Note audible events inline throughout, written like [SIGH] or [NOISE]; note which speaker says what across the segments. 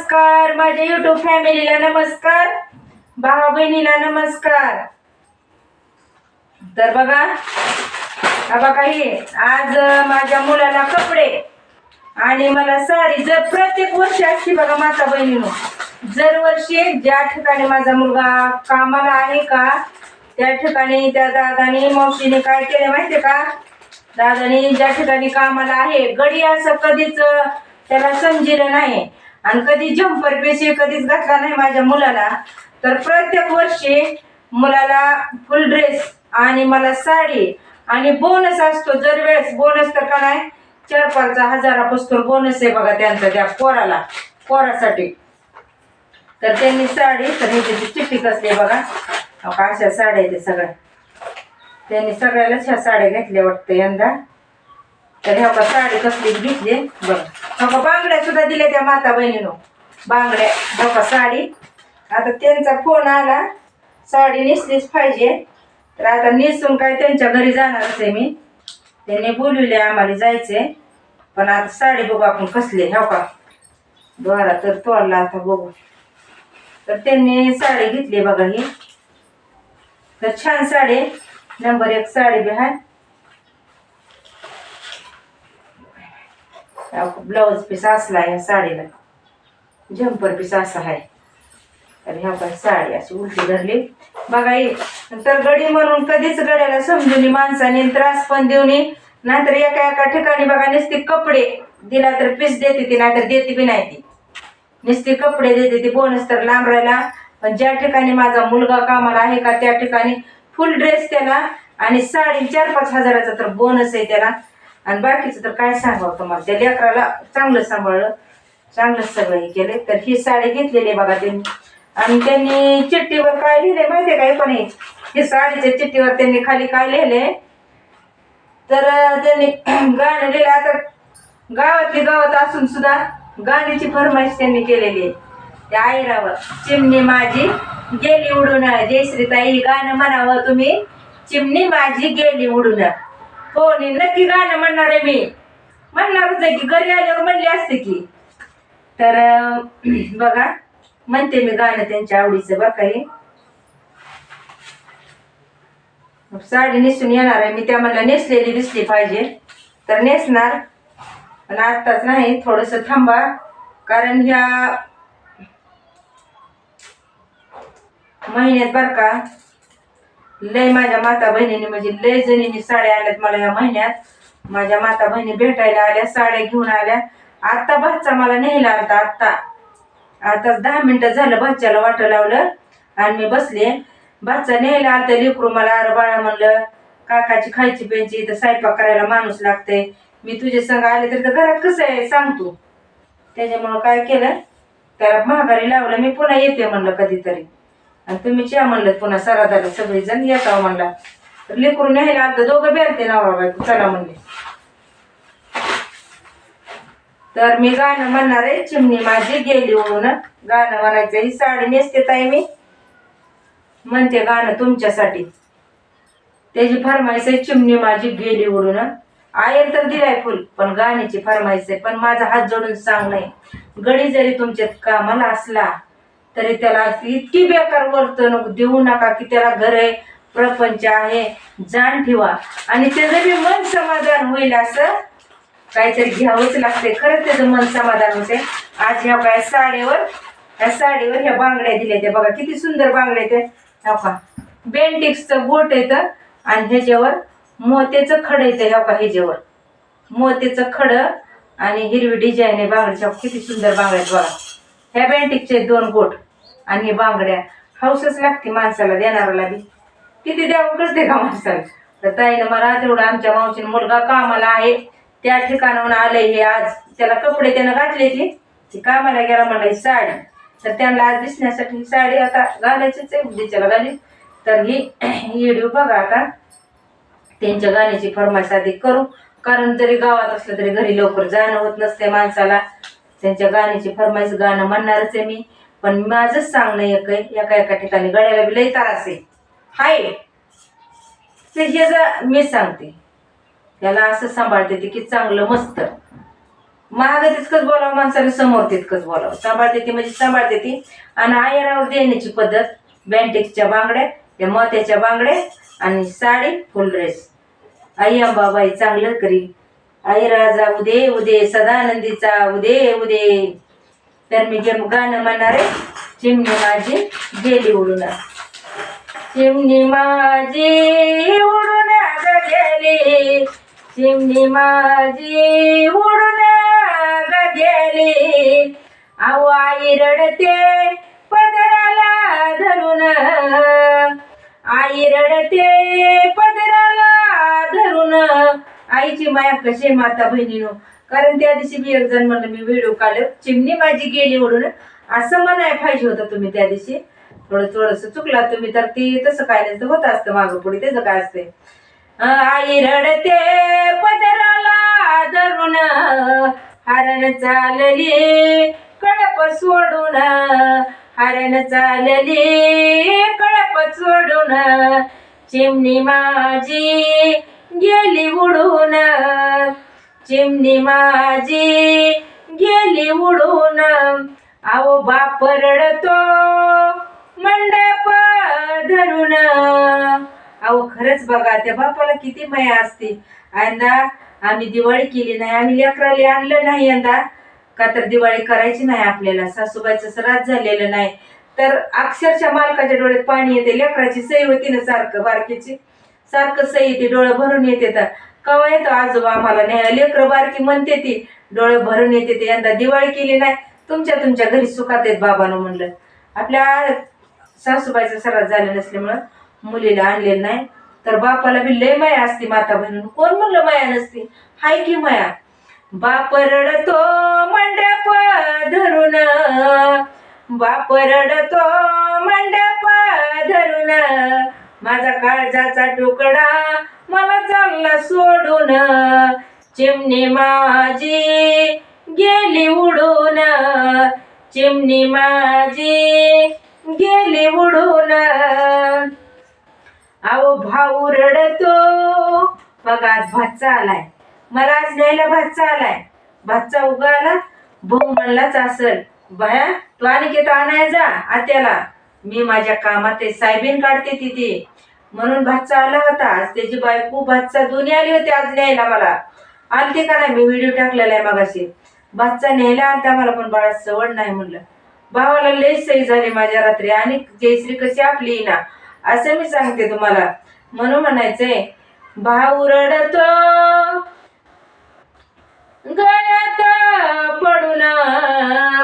Speaker 1: नमस्कार. माझ्या युट्यूब फॅमिलीला नमस्कार. भावा बहिणीला नमस्कार. तर बघा हा बघा हे आज माझ्या मुलाला कपडे आणि मला साडी जर प्रत्येक वर्षी असते बघा माता बहिणीनो. जर वर्षी ज्या ठिकाणी माझा मुलगा कामाला आहे का त्या ठिकाणी त्या दादाने मावशीने काय केले माहितीये का? दादाने ज्या ठिकाणी कामाला आहे गडी असं कधीच त्याला समजिलं नाही. आणि कधी जम्पर पेशी कधीच घातला नाही माझ्या मुलाला. तर प्रत्येक वर्षी मुलाला फुल ड्रेस आणि मला साडी आणि बोनस असतो जर वेळेस बोनस तर का नाही? चार पाच हजारापासून बोनस आहे बघा त्यांचा त्या पोराला पोरासाठी. तर त्यांनी साडी तर ही त्याची चिठ्ठी कसली बघा. अहो, का अशा साड्या आहेत सगळ्या. त्यांनी सगळ्यालाच ह्या साड्या घेतल्या वाटतं यंदा. तर ह्या का साडी कसली घेतली? बघा ह्या का बांगड्या सुद्धा दिल्या त्या माता बहिणीनो. बांगड्या. ह्या का साडी. आता त्यांचा फोन आला. साडी नेसलीच पाहिजे. तर आता नेसून काय त्यांच्या घरी जाणारच आहे मी. त्यांनी बोलविले आम्हाला जायचे पण आता साडी बघू आपण कसली हो का द्वारा तर तोडला आता बघू. तर त्यांनी साडी घेतली बघा ही. तर छान साडी नंबर एक साडी बी आहे. ब्लाऊज पीस असला या साडीला. झंपर पीस असा आहे. तर ह्या पण साडी अशी उलटी धरली. बघा ये तर गडी म्हणून कधीच गड्याला समजून माणसाने त्रास पण देऊ नये. नाहीतर एका एका ठिकाणी बघा नुसते कपडे दिला तर पीस देते ती नाहीतर देते बी नाही ती. नुसती कपडे देते ती बोनस तर लांब राहिला. पण ज्या ठिकाणी माझा मुलगा कामाला आहे का त्या ठिकाणी फुल ड्रेस त्याला आणि साडी चार पाच हजाराचा तर बोनस आहे त्याला. आणि बाकीचं तर काय सांगावं तुम्हाला? त्या लेकराला चांगलं सांभाळलं चांगलंच सगळं हे केलं. तर ही साडी घेतलेली आहे बघा त्यांनी. आणि त्यांनी चिठ्ठीवर काय लिहिले माहितीये काय पण हे ही साडीच्या चिठ्ठीवर त्यांनी खाली काय लिहिले तर त्यांनी [CLEARS THROAT] गाणं लिहिलं आता गावातली गावात असून सुद्धा गाण्याची फरमाईश त्यांनी केलेली आहे. त्या आईरावर चिमणी माझी गेली उडून. जयश्रीताई गाणं म्हणावं तुम्ही. चिमणी माझी गेली उडून. हो नी नक्की गाणं म्हणणार आहे मी. म्हणणारच आहे की घरी आल्यावर म्हणले असते की. तर [CLEARS THROAT] बघा म्हणते मी गाणं त्यांच्या आवडीचं बरं काही साडी नेसून येणार आहे मी त्या मला नेसलेली दिसली पाहिजे. तर नेसणार पण आत्ताच नाही थोडस थांबा. कारण ह्या महिन्यात बरं का लय माझ्या माता बहिणीने म्हणजे लय जणींनी साड्या आल्यात मला या महिन्यात. माझ्या माता बहिणी भेटायला आल्या साड्या घेऊन आल्या. आत्ता भाचा मला नेहला आलता आत्ता. आताच दहा मिनटं झालं भाच्याला वाटं लावलं आणि मी बसले. बच्चा न्यायला आलता लेकरू मला अरे बाळा म्हणलं काकाची खायची प्यायची तर स्वयंपाक करायला माणूस लागते मी तुझे संग आले तर घरात कसं आहे सांग तू. त्याच्यामुळं काय केलं त्याला महागारी लावलं मी पुन्हा येते म्हणलं कधीतरी. आणि तुम्ही च्या म्हणलं पुन्हा सरादाला सगळेजण येता म्हणला. तर लेकरून न्यायला आता दोघं बेरते नावा बायको चला म्हणले. तर मी गाणं म्हणणार आहे चिमणी माझी गेली ओळून गाणं म्हणायचं ही साडी नेसते ताई मी. म्हणते गाणं तुमच्यासाठी. त्याची फरमाईश आहे चिमणी माझी गेली उडून आयल तर दिलाय फुल पण गाण्याची फरमाईश आहे पण माझा हात जोडून सांग नाही. गडी जरी तुमच्यात कामाला असला तरी त्याला इतकी बेकार वर्तणूक देऊ नका की त्याला घर आहे प्रपंच आहे जाण ठेवा. आणि त्याचं बी मन समाधान होईल असं काहीतरी घ्यावंच लागते खरंच त्याचं मन समाधान होते आज ह्या काय साडीवर ह्या साडीवर ह्या बांगड्या दिल्या त्या. बघा किती सुंदर बांगड्या त्या. ह्या का बेंटिक्सचं बोट येतं आणि ह्याच्यावर मोत्याचं खड येतं ह्या का ह्याच्यावर. मोत्याचं खडं आणि हिरवी डिझाईन आहे बांगड्याच्या. किती सुंदर बांगड्या आहेत बघा. ह्या बेंटिकचे दोन बोट. आणि हे बांगड्या हौसच लागते माणसाला देणाऱ्याला बी. किती द्यावं कळते का माणसाला? तर ताईनं मला तेवढं आमच्या मावशीनं मुलगा कामाला आहे. त्या ठिकाणाहून आलंय हे आज. त्याला कपडे त्यानं घातले ती. ती कामाला गेला म्हणलं साडी. तर त्यांना आज दिसण्यासाठी ही साडी आता घालायचीच आहे उद्याच्याला घाली तर ही व्हिडिओ बघा आता. त्यांच्या गाण्याची फरमाईश आधी करू. कारण जरी गावात असलं तरी घरी लवकर जाणं होत नसते माणसाला. त्यांच्या गाण्याची फरमाईश गाणं म्हणणारच आहे मी. पण माझंच सांगणं एक आहे एका एका ठिकाणी गड्याला बी लई त्रास आहे. हाय. ते जे जर मी सांगते त्याला असं सांभाळते ते की चांगलं मस्त. महाग तितकंच बोलावं माणसाला समोर तितकंच बोलावं. सांभाळते ती म्हणजे सांभाळते ती. आणि आयरावर देण्याची पद्धत बँटेक्सच्या बांगड्या त्या मोत्याच्या बांगड्या आणि साडी फुल ड्रेस. आई अंबाबाई चांगलं करी आई राजा उदे उदे सदानंदीचा उदे उदे. तर मी जे गाणं म्हणणार आहे चिमणी माझी गेली उडून चिमणी माझी उडून गेली. चिमणी माझी उडून ग गेली. आऊ आई रडते पदराला धरून. आई रडते पदराला धरून. आईची माया कशी आहे माता बहिणीनो? कारण त्या दिवशी मी एक जण म्हणलं मी व्हिडिओ काढलं. चिमणी माझी गेली म्हणून असं म्हणाय पाहिजे होतं तुम्ही त्या दिवशी. थोडं थोडस चुकला तुम्ही तर ती तसं काय नसतं. होत असतं मागं पुढे त्याचं काय असते आई रडते पदराला धरून. हरण चालली कळप सोडून. हरण चालली कळप सोडून. चिमणी माझी गेली उडून. चिमणी माझी गेली उडून. आहो बाप रडतो मंडप धरून. अहो खरंच बघा त्या बापाला किती माया असते. यंदा आम्ही दिवाळी केली नाही आम्ही लेकराला आणलं नाही यंदा. का तर दिवाळी करायची नाही आपल्याला सासूबाईचं सरात झालेलं नाही. तर अक्षरशः मालकाच्या डोळ्यात पाणी येते लेकराची सही होती ना सारखं बारकीची. सारखं सई येते डोळं भरून येते तर. कवा येतो आजोबा आम्हाला न्यायला लेकरं बारकी म्हणते ती डोळे भरून येते ते. यंदा दिवाळी केली नाही तुमच्या तुमच्या घरी सुखात आहेत बाबानं म्हणलं. आपल्या सासूबाईचं सरास झाले नसल्यामुळं मुलीला आणलेलं नाही. तर बापाला बी लय माया असते माता बहिणीनं कोण म्हणलं माया नसते? हाय की माया? बाप रडतो मंडप धरून. बाप रडतो मंडप धरून. माझा काळजाचा तुकडा मला चालला सोडून चिमणी माझी गेली उडून चिमणी माझी गेली उडून. अहो भाऊ रडतो. बघा आज भातचा आलाय मला आज न्यायला भातचा आलाय भातचा उगाला भाऊ म्हणलाच असल बाया तू आणि आणाय जा आत्याला? मी माझ्या कामात ते साहेबीन काढते तिथे. म्हणून भातचा आला होता. आज त्याची बायको भातचा दोन्ही आली होती आज न्यायला मला. आलते का नाही? मी व्हिडिओ टाकलेला आहे मगाशी. भातचा न्यायला आलता मला पण बाळा सवड नाही म्हणलं. भावाला लय सही झाली माझ्या रात्री. आणि जयश्री कशी आपली ना? असं मी सांगते तुम्हाला. म्हणून म्हणायचंय भाऊ रडतो गळ्यात पडून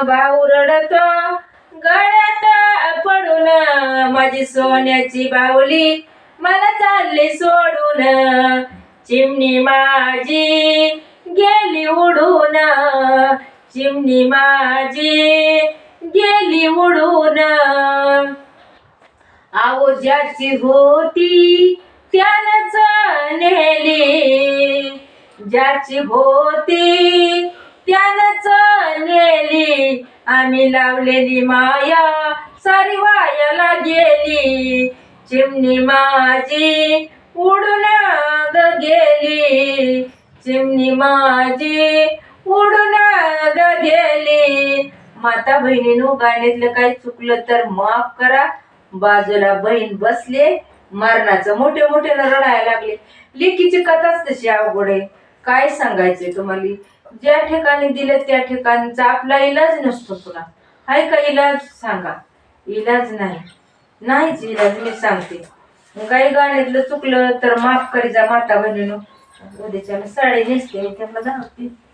Speaker 1: भाऊ रडतो गळ्यात पडून माझी सोन्याची बावली मला चालली सोडून. चिमणी माझी गेली उडून. चिमणी माझी गेली उडून. आहो ज्याची होती त्यानच नेली. ज्याची होती त्यानच नेली. आम्ही लावलेली माया सारी वायाला गेली. चिमणी माझी उडून ग गेली. चिमणी माझी उडून ग गेली. माता बहिणीनो गाण्यातलं काही चुकलं तर माफ करा. बाजूला बहीण बसले मरणाचं मोठे मोठे रडायला लागले. लेकीची कथाच तशी अवघड आहे. काय सांगायचंय तुम्हाला? ज्या ठिकाणी दिलं त्या ठिकाणचा आपला इलाज नसतो पुन्हा. हाय का इलाज? सांगा. इलाज नाही. नाहीच इलाज मी सांगते. काही गाण्यातलं चुकलं तर माफ करी जा माता बहिणीनो. उद्याच्या साडी नेसते त्यांना दाखवते